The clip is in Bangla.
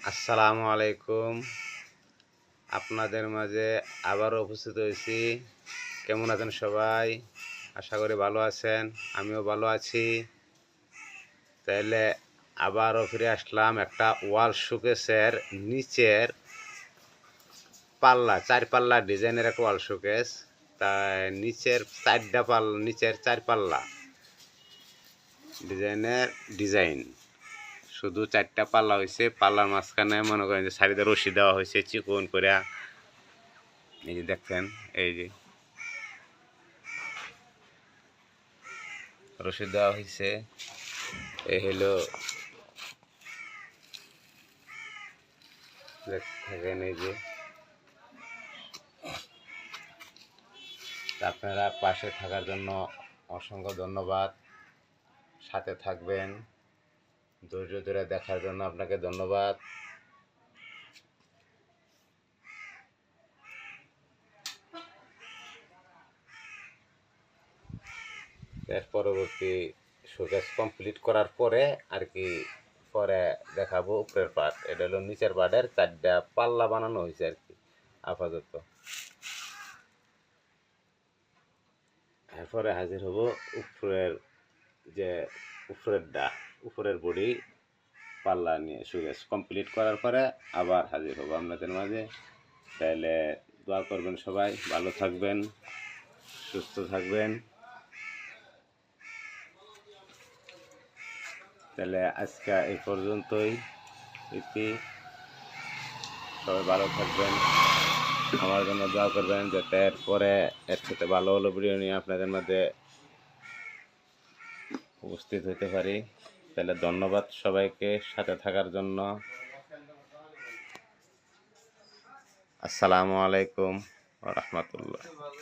আসসালামু আলাইকুম। আপনাদের মাঝে আবারও উপস্থিত হয়েছি। কেমন আছেন সবাই? আশা করি ভালো আছেন, আমিও ভালো আছি। তাইলে আবারও ফিরে আসলাম একটা ওয়াল শোকেসের নিচের পাল্লা, চার পাল্লা ডিজাইনের একটা ওয়াল শোকেস। তাই নিচের চারটা পাল্লা নিচের চার পাল্লা ডিজাইনের ডিজাইন। শুধু চারটা পাল্লা হয়েছে পাল্লার মাঝখানে মনে করেন যে সারিতে রশি দেওয়া হয়েছে চিকন করে এই যে দেখছেন এই যে। রশি দেওয়া হয়েছে এই হলো দেখেন এই যে। আপনারা পাশে থাকার জন্য অসংখ্য ধন্যবাদ। সাথে থাকবেন। ধৈর্য ধরে দেখার জন্য আপনাকে ধন্যবাদ। এর পরবর্তী শোকেস কমপ্লিট করার পরে আর কি পরে দেখাবো উপরের পার্ট এটা হলো নিচের পার্টের চারটা পাল্লা বানানো হয়েছে আর কি, আপাতত। এরপরে হাজির হব উপরের যে উপরের ডা, উপরের বডি পাল্লা নিয়ে সুগেস কমপ্লিট করার পরে আবার হাজির হব আপনাদের মাঝে। তাহলে দোয়া করবেন সবাই, ভালো থাকবেন, সুস্থ থাকবেন। তাহলে আজকে এই পর্যন্তই ইতি সবাই ভালো থাকবেন, আমার জন্য দোয়া করবেন, যাতে এরপরে এর সাথে ভালো ভালো ভিডিও নিয়ে আপনাদের মধ্যে উপস্থিত হতে পারি। তাহলে ধন্যবাদ সবাইকে সাথে থাকার জন্য। আসসালামু আলাইকুম রহমতুল্লাহ।